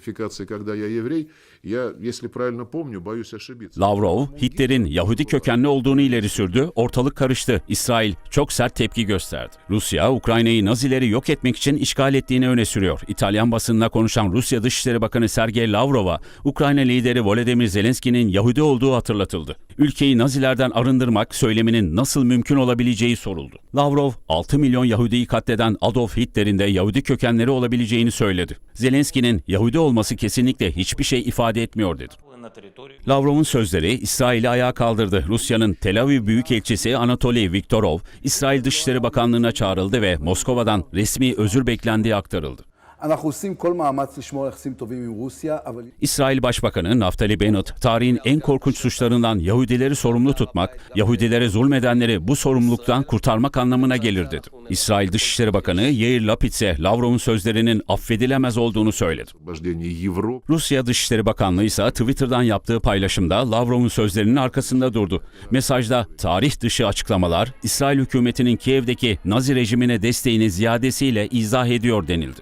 Фикации, когда я еврей, я, если правильно помню, боюсь ошибиться. Lavrov, Hitler'in Yahudi kökenli olduğunu ileri sürdü, ortalık karıştı. İsrail çok sert tepki gösterdi. Rusya, Ukrayna'yı Nazileri yok etmek için işgal ettiğini öne sürüyor. İtalyan basınına konuşan Rusya Dışişleri Bakanı Sergey Lavrov'a, Ukrayna lideri Volodymyr Zelenski'nin Yahudi olduğu hatırlatıldı. ülkeyi Nazilerden arındırmak söyleminin nasıl mümkün olabileceği soruldu. Lavrov, 6 milyon Yahudi'yi katleden Adolf Hitler'in de Yahudi kökenleri olabileceğini söyledi. Zelenski'nin Yahudi olması kesinlikle hiçbir şey ifade etmiyor dedi. Lavrov'un sözleri İsrail'i ayağa kaldırdı. Rusya'nın Tel Aviv Büyükelçisi Anatoly Viktorov, İsrail Dışişleri Bakanlığı'na çağrıldı ve Moskova'dan resmi özür beklendiği aktarıldı. İsrail Başbakanı Naftali Bennett, tarihin en korkunç suçlarından Yahudileri sorumlu tutmak, Yahudilere zulmedenleri bu sorumluluktan kurtarmak anlamına gelir dedi. İsrail Dışişleri Bakanı Yair Lapid ise Lavrov'un sözlerinin affedilemez olduğunu söyledi. Rusya Dışişleri Bakanlığı ise Twitter'dan yaptığı paylaşımda Lavrov'un sözlerinin arkasında durdu. Mesajda tarih dışı açıklamalar, İsrail hükümetinin Kiev'deki Nazi rejimine desteğini ziyadesiyle izah ediyor denildi.